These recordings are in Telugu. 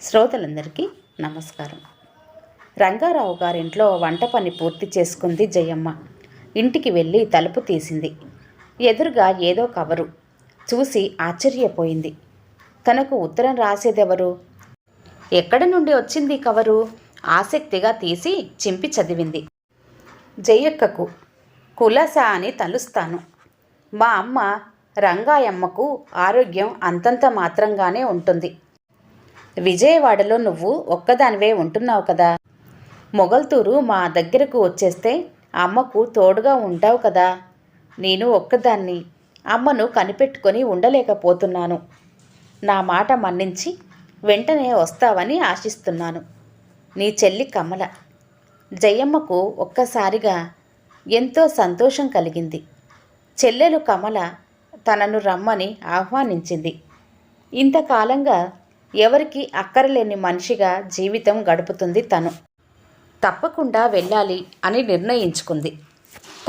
శ్రోతలందరికీ నమస్కారం. రంగారావు గారింట్లో వంట పని పూర్తి చేసుకుంది జయమ్మ. ఇంటికి వెళ్ళి తలుపు తీసింది. ఎదురుగా ఏదో కవరు. చూసి ఆశ్చర్యపోయింది. తనకు ఉత్తరం రాసేదెవరు? ఎక్కడ నుండి వచ్చింది కవరు? ఆసక్తిగా తీసి చింపి చదివింది. జయక్కకు కులస అని తలుస్తాను. మా అమ్మ రంగాయమ్మకు ఆరోగ్యం అంతంత మాత్రంగానే ఉంటుంది. విజయవాడలో నువ్వు ఒక్కదానివే ఉంటున్నావు కదా. మొగల్తూరు మా దగ్గరకు వచ్చేస్తే అమ్మకు తోడుగా ఉంటావు కదా. నేను ఒక్కదాన్ని. అమ్మను కనిపెట్టుకొని ఉండలేకపోతున్నాను. నా మాట మన్నించి వెంటనే వస్తావని ఆశిస్తున్నాను. నీ చెల్లి కమల. జయమ్మకు ఒక్కసారిగా ఎంతో సంతోషం కలిగింది. చెల్లెలు కమల తనను రమ్మని ఆహ్వానించింది. ఇంతకాలంగా ఎవరికి అక్కరలేని మనిషిగా జీవితం గడుపుతుంది తను. తప్పకుండా వెళ్ళాలి అని నిర్ణయించుకుంది.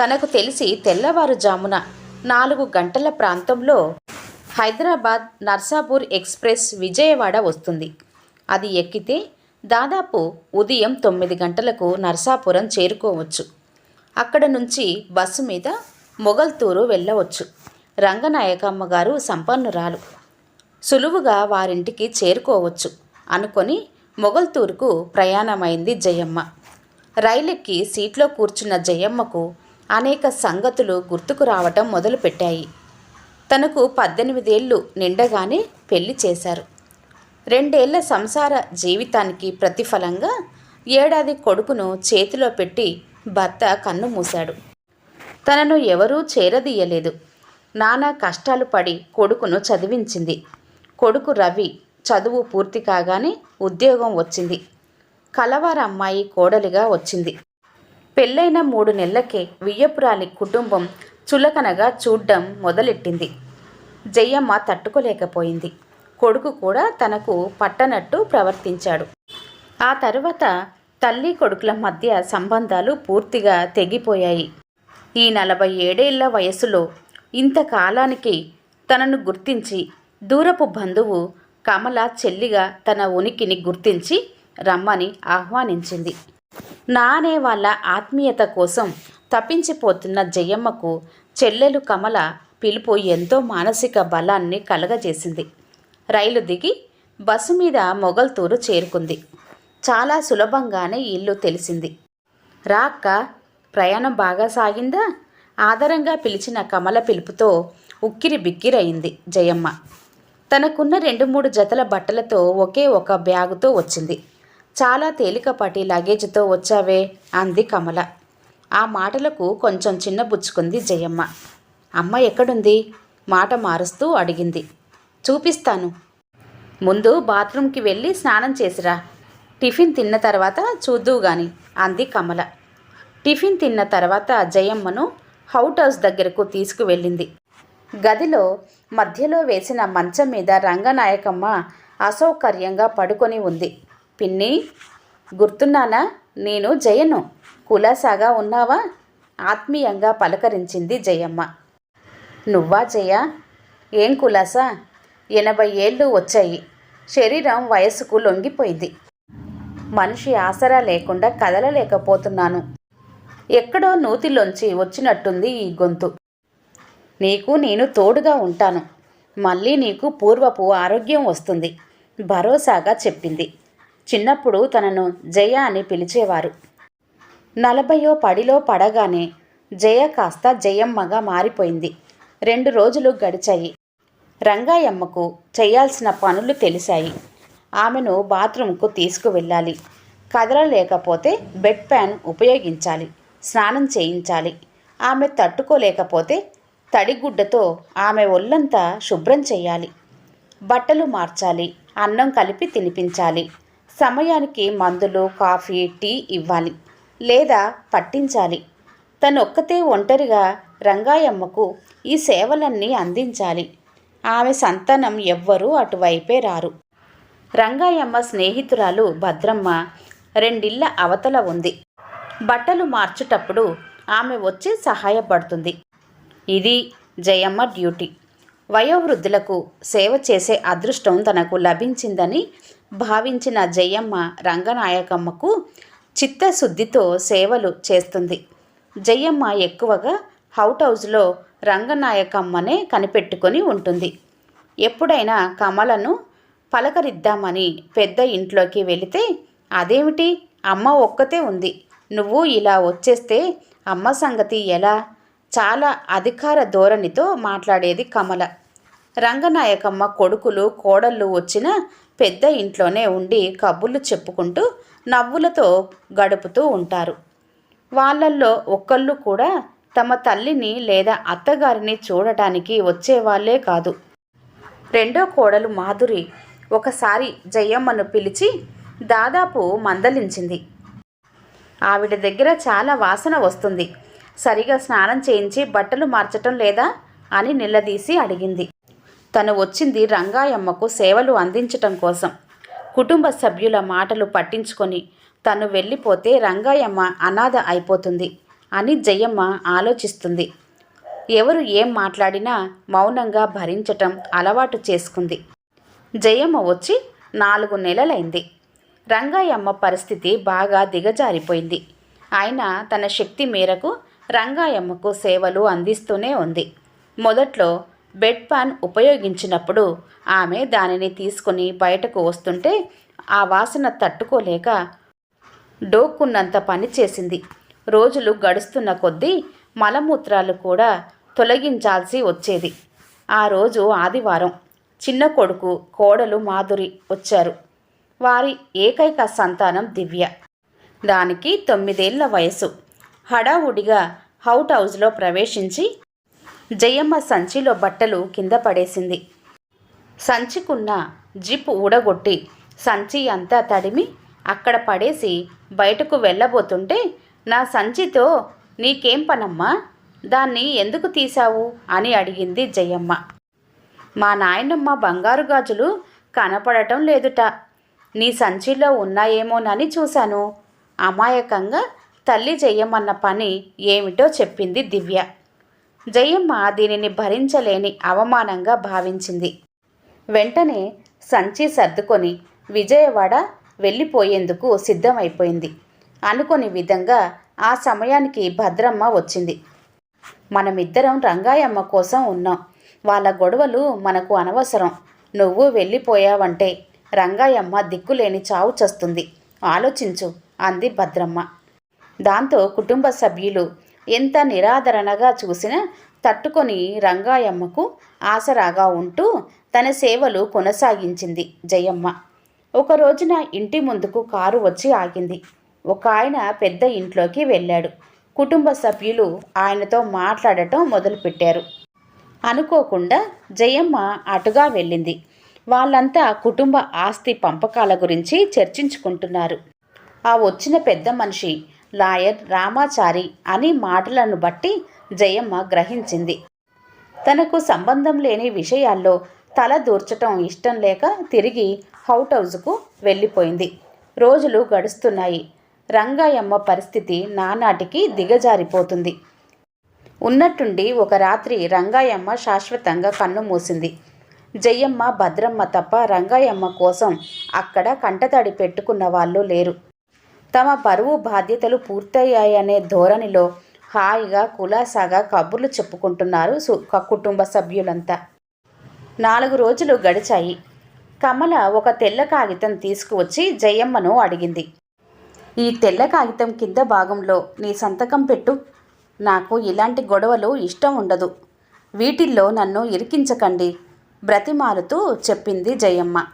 తనకు తెలిసి తెల్లవారుజామున నాలుగు గంటల ప్రాంతంలో హైదరాబాద్ నర్సాపూర్ ఎక్స్ప్రెస్ విజయవాడ వస్తుంది. అది ఎక్కితే దాదాపు ఉదయం తొమ్మిది గంటలకు నర్సాపురం చేరుకోవచ్చు. అక్కడ నుంచి బస్సు మీద మొగల్తూరు వెళ్ళవచ్చు. రంగనాయకమ్మ గారు సంపన్నురాలు. సులువుగా వారింటికి చేరుకోవచ్చు అనుకొని మొగల్తూరుకు ప్రయాణమైంది జయమ్మ. రైలెక్కి సీట్లో కూర్చున్న జయమ్మకు అనేక సంగతులు గుర్తుకు రావటం మొదలుపెట్టాయి. తనకు పద్దెనిమిదేళ్ళు నిండగానే పెళ్ళి చేశారు. రెండేళ్ళ సంసార జీవితానికి ప్రతిఫలంగా ఏడాది కొడుకును చేతిలో పెట్టి భర్త కన్ను మూశాడు. తనను ఎవరూ చేరదీయలేదు. నానా కష్టాలు పడి కొడుకును చదివించింది. కొడుకు రవి చదువు పూర్తి కాగానే ఉద్యోగం వచ్చింది. కలవార అమ్మాయి కోడలిగా వచ్చింది. పెళ్ళైన మూడు నెలలకే వియ్యపురాలి కుటుంబం చులకనగా చూడ్డం మొదలెట్టింది. జయమ్మ తట్టుకోలేకపోయింది. కొడుకు కూడా తనకు పట్టనట్టు ప్రవర్తించాడు. ఆ తరువాత తల్లి కొడుకుల మధ్య సంబంధాలు పూర్తిగా తెగిపోయాయి. ఈ నలభై ఏడేళ్ళ వయసులో ఇంతకాలానికి తనను గుర్తించి దూరపు బంధువు కమల చెల్లిగా తన ఉనికిని గుర్తించి రమ్మని ఆహ్వానించింది. నానే వాళ్ళ ఆత్మీయత కోసం తప్పించిపోతున్న జయమ్మకు చెల్లెలు కమల పిలుపు ఎంతో మానసిక బలాన్ని కలగజేసింది. రైలు దిగి బస్సు మీద మొగల్తూరు చేరుకుంది. చాలా సులభంగానే ఇల్లు తెలిసింది. రా అక్క ప్రయాణం బాగా సాగిందా? ఆదరంగా పిలిచిన కమల పిలుపుతో ఉక్కిరి బిక్కిరయింది జయమ్మ. తనకున్న రెండు మూడు జతల బట్టలతో ఒకే ఒక బ్యాగుతో వచ్చింది. చాలా తేలికపాటి లగేజ్తో వచ్చావే అంది కమల. ఆ మాటలకు కొంచెం చిన్నబుచ్చుకుంది జయమ్మ. అమ్మ ఎక్కడుంది? మాట మారుస్తూ అడిగింది. చూపిస్తాను. ముందు బాత్రూంకి వెళ్ళి స్నానం చేసిరా. టిఫిన్ తిన్న తర్వాత చూద్దువు గాని అంది కమల. టిఫిన్ తిన్న తర్వాత జయమ్మను హౌట్ హౌస్ దగ్గరకు తీసుకువెళ్ళింది. గదిలో మధ్యలో వేసిన మంచం మీద రంగనాయకమ్మ అసౌకర్యంగా పడుకొని ఉంది. పిన్ని గుర్తున్నానా? నేను జయను. కులాసాగా ఉన్నావా? ఆత్మీయంగా పలకరించింది జయమ్మ. నువ్వా జయ? ఏం కులాసా? ఎనభై ఏళ్ళు వచ్చాయి. శరీరం వయసుకు లొంగిపోయింది. మనిషి ఆసరా లేకుండా కదలలేకపోతున్నాను. ఎక్కడో నూతిలోంచి వచ్చినట్టుంది ఈ గొంతు. నీకు నేను తోడుగా ఉంటాను. మళ్ళీ నీకు పూర్వపు ఆరోగ్యం వస్తుంది. భరోసాగా చెప్పింది. చిన్నప్పుడు తనను జయ అని పిలిచేవారు. నలభయో పడిలో పడగానే జయ కాస్త జయమ్మగా మారిపోయింది. రెండు రోజులు గడిచాయి. రంగాయమ్మకు చేయాల్సిన పనులు తెలిసాయి ఆమెను బాత్రూంకు తీసుకువెళ్ళాలి. కదలలేకపోతే బెడ్ ప్యాన్ ఉపయోగించాలి. స్నానం చేయించాలి. ఆమె తట్టుకోలేకపోతే తడిగుడ్డతో ఆమె ఒళ్ళంతా శుభ్రం చేయాలి బట్టలు మార్చాలి. అన్నం కలిపి తినిపించాలి. సమయానికి మందులు కాఫీ టీ ఇవ్వాలి. లేదా పట్టించాలి. తనొక్కతే ఒంటరిగా రంగాయమ్మకు ఈ సేవలన్నీ అందించాలి. ఆమె సంతానం ఎవ్వరూ అటువైపే రారు. రంగాయమ్మ స్నేహితురాలు భద్రమ్మ రెండిళ్ళ అవతల ఉంది. బట్టలు మార్చుటప్పుడు ఆమె వచ్చి సహాయపడుతుంది. ఇది జయమ్మ డ్యూటీ. వయోవృద్ధులకు సేవ చేసే అదృష్టం తనకు లభించిందని భావించిన జయమ్మ రంగనాయకమ్మకు చిత్తశుద్ధితో సేవలు చేస్తుంది. జయమ్మ ఎక్కువగా హౌట్ హౌస్లో రంగనాయకమ్మనే కనిపెట్టుకొని ఉంటుంది. ఎప్పుడైనా కమలను పలకరిద్దామని పెద్ద ఇంట్లోకి వెళితే అదేమిటి? అమ్మ ఒక్కతే ఉంది. నువ్వు ఇలా వచ్చేస్తే అమ్మ సంగతి ఎలా? చాలా అధికార ధోరణితో మాట్లాడేది కమల. రంగనాయకమ్మ కొడుకులు కోడళ్ళు వచ్చిన పెద్ద ఇంట్లోనే ఉండి కబుర్లు చెప్పుకుంటూ నవ్వులతో గడుపుతూ ఉంటారు. వాళ్ళల్లో ఒక్కళ్ళు కూడా తమ తల్లిని లేదా అత్తగారిని చూడటానికి వచ్చేవాళ్ళే కాదు. రెండో కోడలు మాధురి ఒకసారి జయమ్మను పిలిచి దాదాపు మందలించింది. ఆవిడ దగ్గర చాలా వాసన వస్తుంది. సరిగా స్నానం చేయించి బట్టలు మార్చటం లేదా? అని నిలదీసి అడిగింది. తను వచ్చింది రంగాయమ్మకు సేవలు అందించటం కోసం. కుటుంబ సభ్యుల మాటలు పట్టించుకొని తను వెళ్ళిపోతే రంగాయమ్మ అనాథ అయిపోతుంది అని జయమ్మ ఆలోచిస్తుంది. ఎవరు ఏం మాట్లాడినా మౌనంగా భరించటం అలవాటు చేసుకుంది. జయమ్మ వచ్చి నాలుగు నెలలైంది. రంగాయమ్మ పరిస్థితి బాగా దిగజారిపోయింది. ఆయన తన శక్తి మేరకు రంగాయమ్మకు సేవలు అందిస్తూనే ఉంది. మొదట్లో బెడ్ పాన్ ఉపయోగించినప్పుడు ఆమె దానిని తీసుకుని బయటకు వస్తుంటే ఆ వాసన తట్టుకోలేక డోక్కున్నంత పని చేసింది. రోజులు గడుస్తున్న కొద్దీ మలమూత్రాలు కూడా తొలగించాల్సి వచ్చేది. ఆ రోజు ఆదివారం చిన్న కొడుకు కోడలు మాధురి వచ్చారు. వారి ఏకైక సంతానం దివ్య. దానికి తొమ్మిదేళ్ళ వయసు. హడావుడిగా హౌట్ హౌస్లో ప్రవేశించి జయమ్మ సంచిలో బట్టలు కింద పడేసింది. సంచికున్న జిప్ ఊడగొట్టి సంచి అంతా తడిమి అక్కడ పడేసి బయటకు వెళ్ళబోతుంటే నా సంచితో నీకేం పనమ్మా? దాన్ని ఎందుకు తీశావు? అని అడిగింది జయమ్మ. మా నాయనమ్మ బంగారు గాజులు కనపడటం లేదుట. నీ సంచిలో ఉన్నాయేమోనని చూశాను. అమాయకంగా తల్లి జయమ్మన్న పని ఏమిటో చెప్పింది దివ్య. జయమ్మ దీనిని భరించలేని అవమానంగా భావించింది. వెంటనే సంచి సర్దుకొని విజయవాడ వెళ్ళిపోయేందుకు సిద్ధమైపోయింది. అనుకోని విధంగా ఆ సమయానికి భద్రమ్మ వచ్చింది. మనమిద్దరం రంగాయమ్మ కోసం ఉన్నాం. వాళ్ళ గొడవలు మనకు అనవసరం. నువ్వు వెళ్ళిపోయావంటే రంగాయమ్మ దిక్కులేని చావు చస్తుంది. ఆలోచించు అంది భద్రమ్మ. దాంతో కుటుంబ సభ్యులు ఎంత నిరాదరణగా చూసినా తట్టుకొని రంగాయమ్మకు ఆసరాగా ఉంటూ తన సేవలు కొనసాగించింది జయమ్మ. ఒక రోజున ఇంటి ముందుకు కారు వచ్చి ఆగింది. ఒక ఆయన పెద్ద ఇంట్లోకి వెళ్ళాడు. కుటుంబ సభ్యులు ఆయనతో మాట్లాడటం మొదలుపెట్టారు. అనుకోకుండా జయమ్మ అటుగా వెళ్ళింది. వాళ్ళంతా కుటుంబ ఆస్తి పంపకాల గురించి చర్చించుకుంటున్నారు. ఆ వచ్చిన పెద్ద మనిషి లాయర్ రామాచారి అని మాటలను బట్టి జయమ్మ గ్రహించింది. తనకు సంబంధం లేని విషయాల్లో తల దూర్చటం ఇష్టం లేక తిరిగి హౌట్ హౌస్కు వెళ్ళిపోయింది. రోజులు గడుస్తున్నాయి. రంగాయమ్మ పరిస్థితి నానాటికి దిగజారిపోతుంది. ఉన్నట్టుండి ఒక రాత్రి రంగాయమ్మ శాశ్వతంగా కన్ను మూసింది. జయమ్మ భద్రమ్మ తప్ప రంగాయమ్మ కోసం అక్కడ కంటతడి పెట్టుకున్న వాళ్ళు లేరు. తమ పరువు బాధ్యతలు పూర్తయ్యాయనే ధోరణిలో హాయిగా కులాసాగా కబుర్లు చెప్పుకుంటున్నారు సు- కుటుంబ సభ్యులంతా. నాలుగు రోజులు గడిచాయి. కమల ఒక తెల్ల కాగితం తీసుకువచ్చి జయమ్మను అడిగింది. ఈ తెల్ల కాగితం కింద భాగంలో నీ సంతకం పెట్టు. నాకు ఇలాంటి గొడవలు ఇష్టం ఉండదు. వీటిల్లో నన్ను ఇరికించకండి బ్రతిమాలుతూ చెప్పింది జయమ్మ.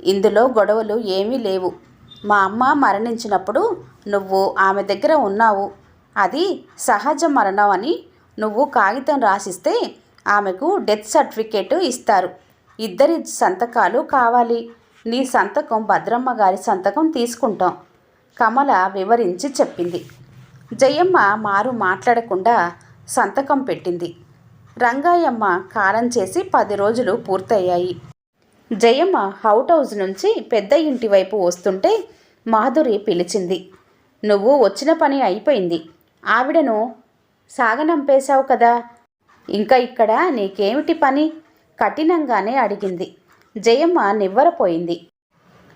ఇందులో గొడవలు ఏమీ లేవు. మా అమ్మ మరణించినప్పుడు నువ్వు ఆమె దగ్గర ఉన్నావు. అది సహజ మరణం అని నువ్వు కాగితం రాసిస్తే ఆమెకు డెత్ సర్టిఫికేట్ ఇస్తారు. ఇద్దరి సంతకాలు కావాలి. నీ సంతకం భద్రమ్మ గారి సంతకం తీసుకుంటాం. కమల వివరించి చెప్పింది. జయమ్మ మారు మాట్లాడకుండా సంతకం పెట్టింది. రంగాయమ్మ కారం చేసి పది రోజులు పూర్తయ్యాయి. జయమ్మ హౌట్ హౌస్ నుంచి పెద్ద ఇంటి వైపు వస్తుంటే మాధురి పిలిచింది. నువ్వు వచ్చిన పని అయిపోయింది. ఆవిడను సాగనంపేశావు కదా. ఇంకా ఇక్కడ నీకేమిటి పని? కఠినంగానే అడిగింది. జయమ్మ నివ్వరపోయింది.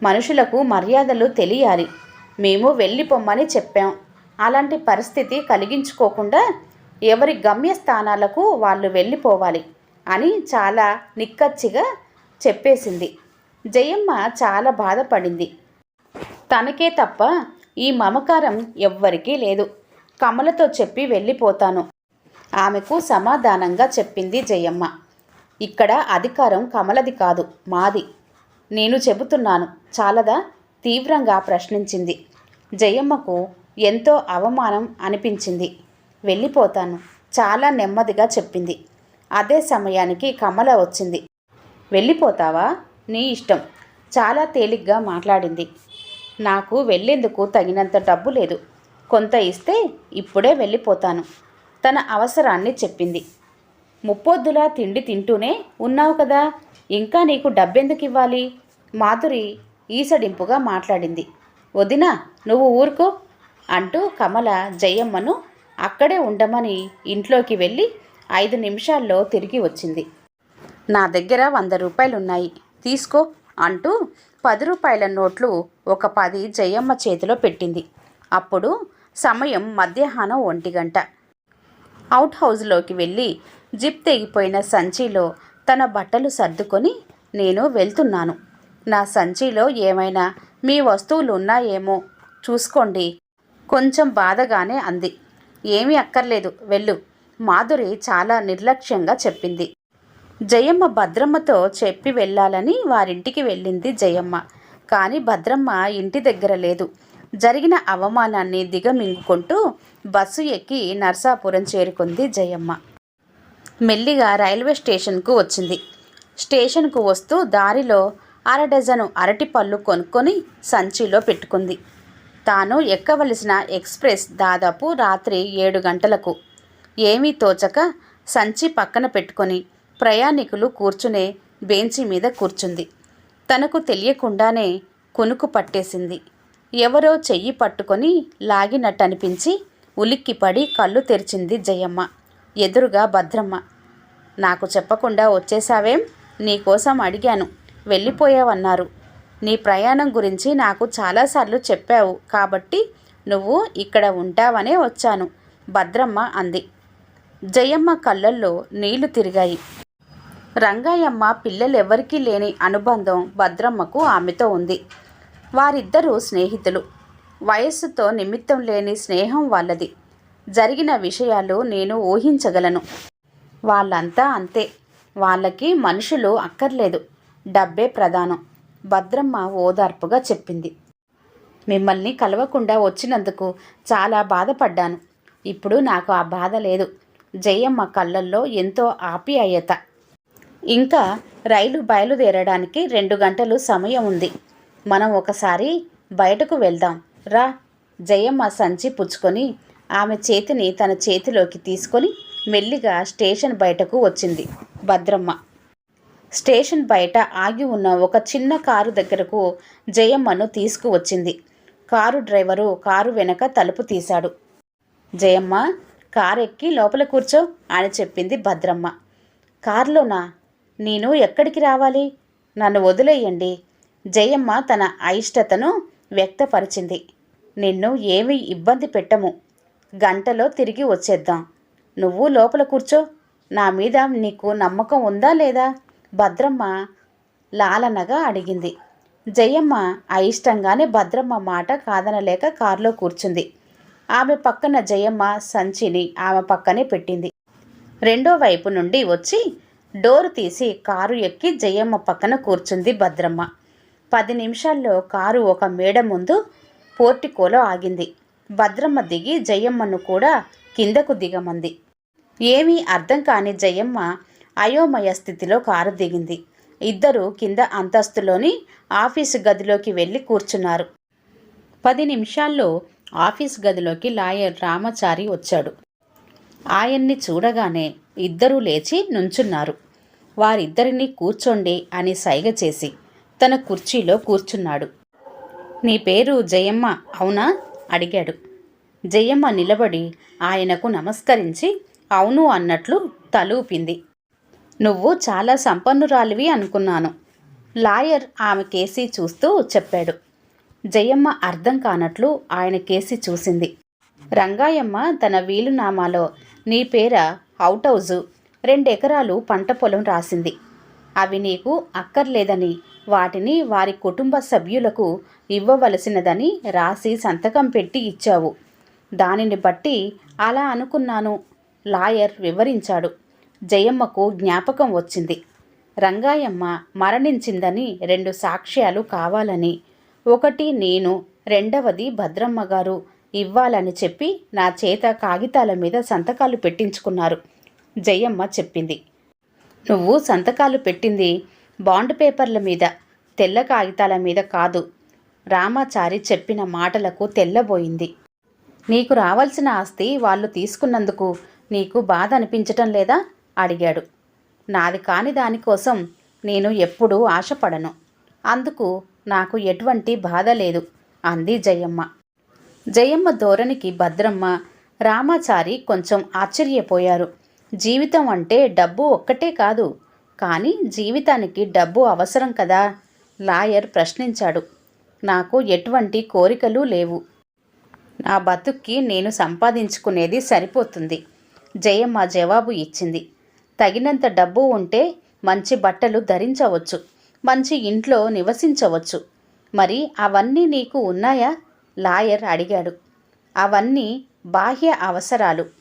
మనుషులకు మర్యాదలు తెలియాలి. మేము వెళ్ళిపోమ్మని చెప్పాం. అలాంటి పరిస్థితి కలిగించుకోకుండా ఎవరి గమ్యస్థానాలకు వాళ్ళు వెళ్ళిపోవాలి అని చాలా నిక్కచ్చిగా చెప్పేసింది. జయమ్మ చాలా బాధపడింది. తనకే తప్ప ఈ మమకారం ఎవ్వరికీ లేదు. కమలతో చెప్పి వెళ్ళిపోతాను. ఆమెకు సమాధానంగా చెప్పింది జయమ్మ. ఇక్కడ అధికారం కమలది కాదు మాది. నేను చెబుతున్నాను చాలదా? తీవ్రంగా ప్రశ్నించింది. జయమ్మకు ఎంతో అవమానం అనిపించింది. వెళ్ళిపోతాను చాలా నెమ్మదిగా చెప్పింది. అదే సమయానికి కమల వచ్చింది. వెళ్ళిపోతావా? నీ ఇష్టం. చాలా తేలిగ్గా మాట్లాడింది. నాకు వెళ్ళేందుకు తగినంత డబ్బు లేదు. కొంత ఇస్తే ఇప్పుడే వెళ్ళిపోతాను. తన అవసరాన్ని చెప్పింది. ముప్పొద్దులా తిండి తింటూనే ఉన్నావు కదా. ఇంకా నీకు డబ్బెందుకు ఇవ్వాలి? మాధురి ఈసడింపుగా మాట్లాడింది. వదినా నువ్వు ఊరుకో అంటూ కమల జయమ్మను అక్కడే ఉండమని ఇంట్లోకి వెళ్ళి ఐదు నిమిషాల్లో తిరిగి వచ్చింది. నా దగ్గర వంద రూపాయలున్నాయి. తీసుకో అంటూ పది రూపాయల నోట్లు ఒక పది జయమ్మ చేతిలో పెట్టింది. అప్పుడు సమయం మధ్యాహ్నం ఒంటి గంట. అవుట్ హౌస్లోకి వెళ్ళి జిప్ తెగిపోయిన సంచిలో తన బట్టలు సర్దుకొని నేను వెళ్తున్నాను. నా సంచిలో ఏమైనా మీ వస్తువులు ఉన్నాయేమో చూసుకోండి. కొంచెం బాధగానే అంది. ఏమీ అక్కర్లేదు వెళ్ళు. మాధురి చాలా నిర్లక్ష్యంగా చెప్పింది. జయమ్మ భద్రమ్మతో చెప్పి వెళ్ళాలని వారింటికి వెళ్ళింది జయమ్మ. కానీ భద్రమ్మ ఇంటి దగ్గర లేదు. జరిగిన అవమానాన్ని దిగమింగుకుంటూ బస్సు ఎక్కి నర్సాపురం చేరుకుంది జయమ్మ. మెల్లిగా రైల్వే స్టేషన్కు వచ్చింది. స్టేషన్కు వస్తూ దారిలో అర డజను అరటి పళ్ళు కొనుక్కొని సంచిలో పెట్టుకుంది. తాను ఎక్కవలసిన ఎక్స్ప్రెస్ దాదాపు రాత్రి ఏడు గంటలకు. ఏమీ తోచక సంచి పక్కన పెట్టుకొని ప్రయాణికులు కూర్చునే బెంచి మీద కూర్చుంది. తనకు తెలియకుండానే కొనుకు పట్టేసింది. ఎవరో చెయ్యి పట్టుకొని లాగినట్టు అనిపించి ఉలిక్కిపడి కళ్ళు తెరిచింది జయమ్మ. ఎదురుగా భద్రమ్మ. నాకు చెప్పకుండా వచ్చేసావేం నీకోసం అడిగాను. వెళ్ళిపోయావన్నారు. నీ ప్రయాణం గురించి నాకు చాలాసార్లు చెప్పావు కాబట్టి నువ్వు ఇక్కడ ఉంటావనే వచ్చాను భద్రమ్మ అంది. జయమ్మ కళ్ళల్లో నీళ్ళు తిరిగాయి. రంగయ్యమ్మ పిల్లలెవ్వరికీ లేని అనుబంధం భద్రమ్మకు ఆమెతో ఉంది. వారిద్దరూ స్నేహితులు. వయస్సుతో నిమిత్తం లేని స్నేహం వాళ్ళది. జరిగిన విషయాలు నేను ఊహించగలను. వాళ్ళంతా అంతే. వాళ్ళకి మనుషులు అక్కర్లేదు. డబ్బే ప్రధానం. భద్రమ్మ ఓదార్పుగా చెప్పింది. మిమ్మల్ని కలవకుండా వచ్చినందుకు చాలా బాధపడ్డాను. ఇప్పుడు నాకు ఆ బాధ లేదు. జయమ్మ కళ్ళల్లో ఎంతో ఆప్యాయత. ఇంకా రైలు బయలుదేరడానికి రెండు గంటలు సమయం ఉంది. మనం ఒకసారి బయటకు వెళ్దాం. రా. జయమ్మ సంచి పుచ్చుకొని ఆమె చేతిని తన చేతిలోకి తీసుకొని మెల్లిగా స్టేషన్ బయటకు వచ్చింది. భద్రమ్మ. స్టేషన్ బయట ఆగి ఉన్న ఒక చిన్న కారు దగ్గరకు జయమ్మను తీసుకువచ్చింది. కారు డ్రైవరు కారు వెనక తలుపు తీశాడు. జయమ్మ కారు ఎక్కి లోపల కూర్చో అని చెప్పింది భద్రమ్మ. కారులోనా? నేను ఎక్కడికి రావాలి? నన్ను వదిలేయండి. జయమ్మ తన అయిష్టతను వ్యక్తపరిచింది. నిన్ను ఏమీ ఇబ్బంది పెట్టము. గంటలో తిరిగి వచ్చేద్దాం. నువ్వు లోపల కూర్చో. నా మీద నీకు నమ్మకం ఉందా లేదా? భద్రమ్మ లాలనగా అడిగింది. జయమ్మ అయిష్టంగానే భద్రమ్మ మాట కాదనలేక కారులో కూర్చుంది. ఆమె పక్కన జయమ్మ సంచిని ఆమె పక్కనే పెట్టింది. రెండో వైపు నుండి వచ్చి డోరు తీసి కారు ఎక్కి జయమ్మ పక్కన కూర్చుంది భద్రమ్మ. పది నిమిషాల్లో కారు ఒక మేడ ముందు పోర్టికోలో ఆగింది. భద్రమ్మ దిగి జయమ్మను కూడా కిందకు దిగమంది. ఏమీ అర్థం కాని జయమ్మ అయోమయ స్థితిలో కారు దిగింది. ఇద్దరు కింద అంతస్తులోని ఆఫీసు గదిలోకి వెళ్ళి కూర్చున్నారు. పది నిమిషాల్లో ఆఫీస్ గదిలోకి లాయర్ రామచారి వచ్చాడు. ఆయన్ని చూడగానే ఇద్దరూ లేచి నుంచున్నారు. వారిద్దరినీ కూర్చోండి అని సైగ చేసి తన కుర్చీలో కూర్చున్నాడు. నీ పేరు జయమ్మ అవునా? అడిగాడు. జయమ్మ నిలబడి ఆయనకు నమస్కరించి అవును అన్నట్లు తలూపింది. నువ్వు చాలా సంపన్నురాలివి అనుకున్నాను. లాయర్ ఆమె కేసి చూస్తూ చెప్పాడు. జయమ్మ అర్థం కానట్లు ఆయన కేసి చూసింది. రంగాయమ్మ తన వీలునామాలో నీ పేర అవుట్ హౌజు రెండెకరాలు పంట పొలం రాసింది. అవి నీకు అక్కర్లేదని వాటిని వారి కుటుంబ సభ్యులకు ఇవ్వవలసినదని రాసి సంతకం పెట్టి ఇచ్చావు. దానిని బట్టి అలా అనుకున్నాను లాయర్ వివరించాడు. జయమ్మకు జ్ఞాపకం వచ్చింది. రంగాయమ్మ మరణించిందని రెండు సాక్ష్యాలు కావాలని ఒకటి నేను రెండవది భద్రమ్మ గారు ఇవ్వాలని చెప్పి నా చేత కాగితాల మీద సంతకాలు పెట్టించుకున్నారు. జయమ్మ చెప్పింది. నువ్వు సంతకాలు పెట్టింది బాండ్ పేపర్ల మీద తెల్ల కాగితాల మీద కాదు. రామాచారి చెప్పిన మాటలకు తెల్లబోయింది. నీకు రావాల్సిన ఆస్తి వాళ్ళు తీసుకున్నందుకు నీకు బాధ అనిపించటం లేదా అడిగాడు. నాది కాని దానికోసం నేను ఎప్పుడూ ఆశపడను. అందుకు నాకు ఎటువంటి బాధ లేదు అంది జయమ్మ. జయమ్మ ధోరణికి భద్రమ్మ రామాచారి కొంచెం ఆశ్చర్యపోయారు. జీవితం అంటే డబ్బు ఒక్కటే కాదు. కానీ జీవితానికి డబ్బు అవసరం కదా? లాయర్ ప్రశ్నించాడు. నాకు ఎటువంటి కోరికలు లేవు. నా బతుక్కి నేను సంపాదించుకునేది సరిపోతుంది. జయమ్మ జవాబు ఇచ్చింది. తగినంత డబ్బు ఉంటే మంచి బట్టలు ధరించవచ్చు. మంచి ఇంట్లో నివసించవచ్చు. మరి అవన్నీ నీకు ఉన్నాయా? లాయర్ అడిగాడు. అవన్నీ బాహ్య అవసరాలు.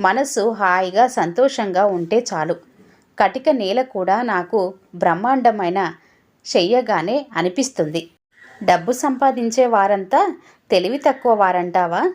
మనసు హాయిగా సంతోషంగా ఉంటే చాలు. కటిక నేల కూడా నాకు బ్రహ్మాండమైన చెయ్యగానే అనిపిస్తుంది. డబ్బు సంపాదించే వారంతా తెలివి తక్కువ వారంటావా?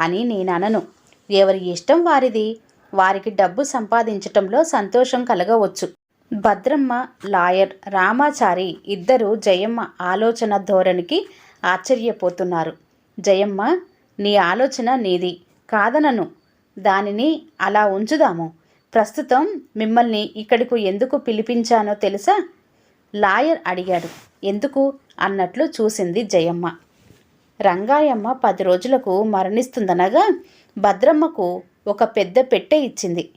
అని నేననను. ఎవరి ఇష్టం వారిది? వారికి డబ్బు సంపాదించటంలో సంతోషం కలగవచ్చు. భద్రమ్మ లాయర్ రామాచారి ఇద్దరు జయమ్మ ఆలోచన ధోరణికి ఆశ్చర్యపోతున్నారు. జయమ్మ నీ ఆలోచన నీది. కాదనను. దానిని అలా ఉంచుదాము. ప్రస్తుతం మిమ్మల్ని ఇక్కడికి ఎందుకు పిలిపించానో తెలుసా? లాయర్ అడిగాడు. ఎందుకు? అన్నట్లు చూసింది జయమ్మ. రంగాయమ్మ పది రోజులకు మరణిస్తుందనగా భద్రమ్మకు ఒక పెద్ద పెట్టె ఇచ్చింది.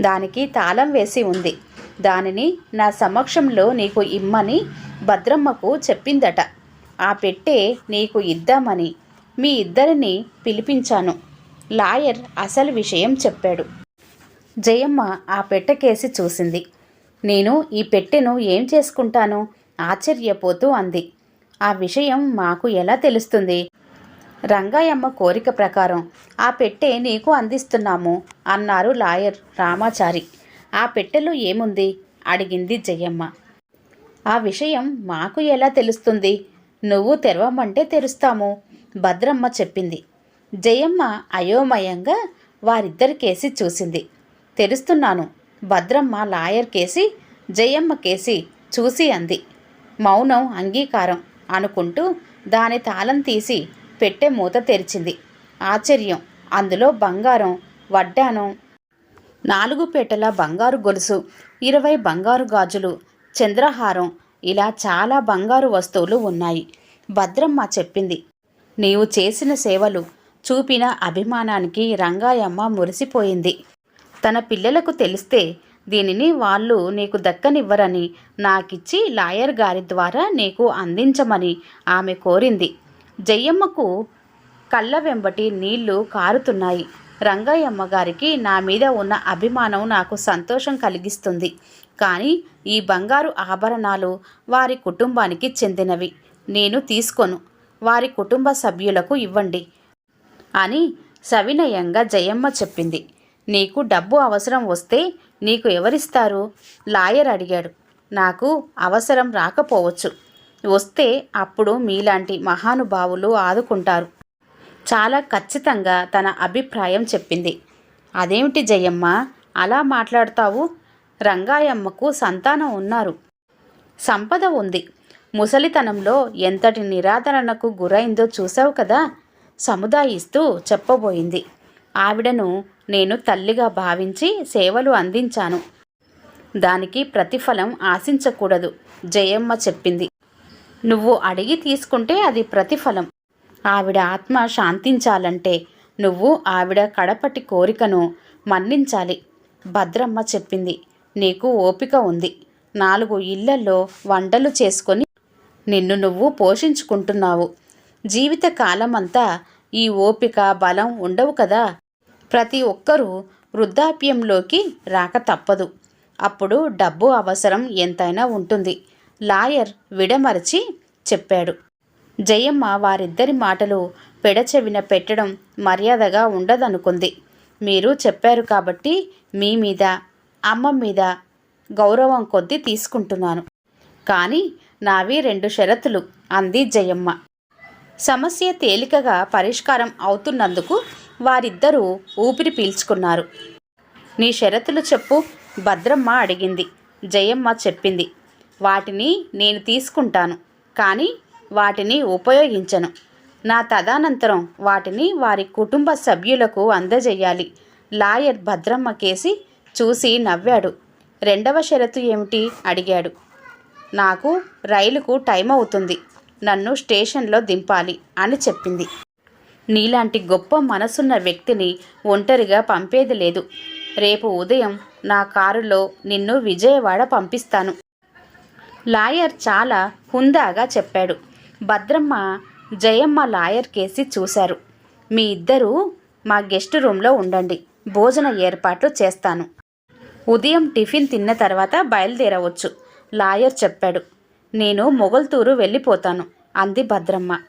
దానికి తాళం వేసి ఉంది. దానిని నా సమక్షంలో నీకు ఇమ్మని భద్రమ్మకు చెప్పిందట. ఆ పెట్టె నీకు ఇద్దామని మీ ఇద్దరిని పిలిపించాను. లాయర్ అసలు విషయం చెప్పాడు. జయమ్మ ఆ పెట్టకేసి చూసింది. నేను ఈ పెట్టెను ఏం చేసుకుంటాను? ఆశ్చర్యపోతూ అంది. ఆ విషయం మాకు ఎలా తెలుస్తుంది? రంగాయమ్మ కోరిక ప్రకారం ఆ పెట్టె నీకు అందిస్తున్నాము అన్నారు లాయర్ రామాచారి. ఆ పెట్టెలో ఏముంది? అడిగింది జయమ్మ. ఆ విషయం మాకు ఎలా తెలుస్తుంది? నువ్వు తెరవమంటే తెరుస్తాము భద్రమ్మ చెప్పింది. జయమ్మ అయోమయంగా వారిద్దరి కేసి చూసింది. తెలుస్తున్నాను భద్రమ్మ లాయర్ కేసి జయమ్మ కేసి చూసి అంది. మౌనం అంగీకారం అనుకుంటూ దాని తాళం తీసి పెట్టె మూత తెరిచింది. ఆశ్చర్యం. అందులో బంగారం వడ్డానం నాలుగు పేటల బంగారు గొలుసు ఇరవై బంగారు గాజులు చంద్రహారం ఇలా చాలా బంగారు వస్తువులు ఉన్నాయి. భద్రమ్మ చెప్పింది. నీవు చేసిన సేవలు చూపిన అభిమానానికి రంగాయమ్మ మురిసిపోయింది. తన పిల్లలకు తెలిస్తే దీనిని వాళ్ళు నీకు దక్కనివ్వరని నాకిచ్చి లాయర్ గారి ద్వారా నీకు అందించమని ఆమె కోరింది. జయ్యమ్మకు కళ్ళ వెంబటి నీళ్ళు కారుతున్నాయి. రంగయ్యమ్మ గారికి నా మీద ఉన్న అభిమానం నాకు సంతోషం కలిగిస్తుంది. కానీ ఈ బంగారు ఆభరణాలు వారి కుటుంబానికి చెందినవి. నేను తీసుకోను. వారి కుటుంబ సభ్యులకు ఇవ్వండి. అని సవినయంగా జయమ్మ చెప్పింది. నీకు డబ్బు అవసరం వస్తే నీకు ఎవరిస్తారు? లాయర్ అడిగాడు. నాకు అవసరం రాకపోవచ్చు. వస్తే అప్పుడు మీలాంటి మహానుభావులు ఆదుకుంటారు. చాలా ఖచ్చితంగా తన అభిప్రాయం చెప్పింది. అదేమిటి జయమ్మ? అలా మాట్లాడతావు? రంగాయమ్మకు సంతానం ఉన్నారు. సంపద ఉంది. ముసలితనంలో ఎంతటి నిరాదరణకు గురైందో చూసావు కదా? సముదాయిస్తూ చెప్పబోయింది. ఆవిడను నేను తల్లిగా భావించి సేవలు అందించాను. దానికి ప్రతిఫలం ఆశించకూడదు జయమ్మ చెప్పింది. నువ్వు అడిగి తీసుకుంటే అది ప్రతిఫలం. ఆవిడ ఆత్మ శాంతించాలంటే నువ్వు ఆవిడ కడపటి కోరికను మన్నించాలి భద్రమ్మ చెప్పింది. నీకు ఓపిక ఉంది. నాలుగు ఇళ్ళలో వంటలు చేసుకొని నిన్ను నువ్వు పోషించుకుంటున్నావు. జీవిత కాలమంతా ఈ ఓపిక బలం ఉండవు కదా. ప్రతి ఒక్కరూ వృద్ధాప్యంలోకి రాక తప్పదు. అప్పుడు డబ్బు అవసరం ఎంతైనా ఉంటుంది. లాయర్ విడమరచి చెప్పాడు. జయమ్మ వారిద్దరి మాటలు పెడచెవిన పెట్టడం మర్యాదగా ఉండదనుకుంది. మీరు చెప్పారు కాబట్టి మీ మీద అమ్మ మీద గౌరవం కొద్దీ తీసుకుంటున్నాను. కానీ నావి రెండు షరతులు అంది జయమ్మ. సమస్య తేలికగా పరిష్కారం అవుతున్నందుకు వారిద్దరూ ఊపిరి పీల్చుకున్నారు. నీ షరతులు చెప్పు భద్రమ్మ అడిగింది. జయమ్మ చెప్పింది వాటిని నేను తీసుకుంటాను కానీ వాటిని ఉపయోగించను. నా తదనంతరం వాటిని వారి కుటుంబ సభ్యులకు అందజేయాలి. లాయర్ భద్రమ్మ కేసి చూసి నవ్వాడు. రెండవ షరతు ఏమిటి? అడిగాడు. నాకు రైలుకు టైం అవుతుంది నన్ను స్టేషన్లో దింపాలి అని చెప్పింది. నీలాంటి గొప్ప మనసున్న వ్యక్తిని ఒంటరిగా పంపేది లేదు. రేపు ఉదయం నా కారులో నిన్ను విజయవాడ పంపిస్తాను. లాయర్ చాలా హుందాగా చెప్పాడు. భద్రమ్మ జయమ్మ లాయర్ కేసి చూశారు. మీ ఇద్దరూ మా గెస్ట్ రూమ్లో ఉండండి. భోజన ఏర్పాట్లు చేస్తాను. ఉదయం టిఫిన్ తిన్న తర్వాత బయలుదేరవచ్చు లాయర్ చెప్పాడు. నేను మొగల్తూరు వెళ్ళిపోతాను అంది భద్రమ్మ.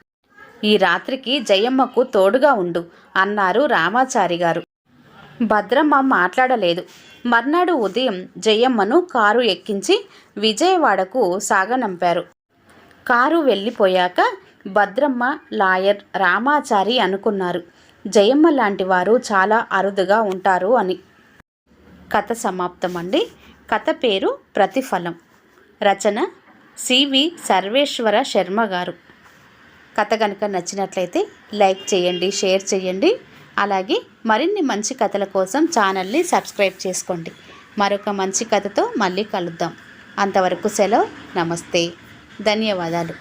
ఈ రాత్రికి జయమ్మకు తోడుగా ఉండు అన్నారు రామాచారి గారు భద్రమ్మ మాట్లాడలేదు. మర్నాడు ఉదయం జయమ్మను కారు ఎక్కించి విజయవాడకు సాగనంపారు. కారు వెళ్ళిపోయాక భద్రమ్మ లాయర్ రామాచారి అనుకున్నారు. జయమ్మ లాంటి వారు చాలా అరుదుగా ఉంటారు అని. కథ సమాప్తం అండి కథ పేరు ప్రతిఫలం. రచన సివి సర్వేశ్వర శర్మ గారు. కథ కనుక నచ్చినట్లయితే లైక్ చేయండి షేర్ చేయండి. అలాగే మరిన్ని మంచి కథల కోసం ఛానల్ని సబ్స్క్రైబ్ చేసుకోండి. మరొక మంచి కథతో మళ్ళీ కలుద్దాం. అంతవరకు సెలవు. నమస్తే. ధన్యవాదాలు.